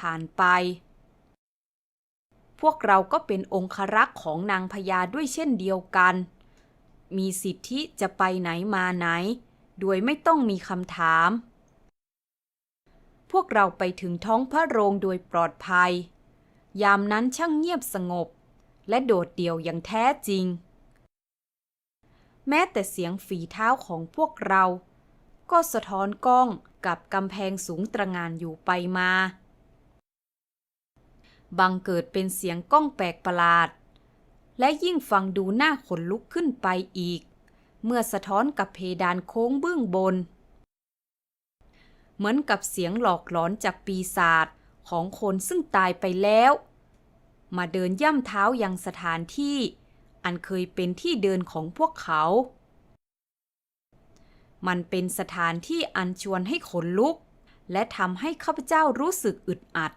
ผ่านไป พวกเราก็เป็นองครักษ์ของนางพญาด้วยเช่นเดียวกัน มีสิทธิจะไปไหนมาไหน โดยไม่ต้องมีคำถาม พวกเราไปถึงท้องพระโรงโดยปลอดภัย ยามนั้นช่างเงียบสงบ และโดดเดี่ยวอย่างแท้จริง แม้แต่เสียงฝีเท้าของพวกเราก็สะท้อนกล้องกับกำแพงสูงตระงานอยู่ไปมา บังเกิดเป็นเสียงก้องแปลกประหลาด และยิ่งฟังดูหน้าขนลุกขึ้นไปอีก เมื่อสะท้อนกับเพดานโค้งเบื้องบน เหมือนกับเสียงหลอกหลอนจากปีศาจของคนซึ่งตายไปแล้ว มาเดินย่ำเท้ายังสถานที่ อันเคยเป็นที่เดินของพวกเขา มันเป็นสถานที่อันชวนให้ขนลุก และทำให้ข้าพเจ้ารู้สึกอึดอัด